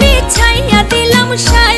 বিছাইয়া দিলাম সাই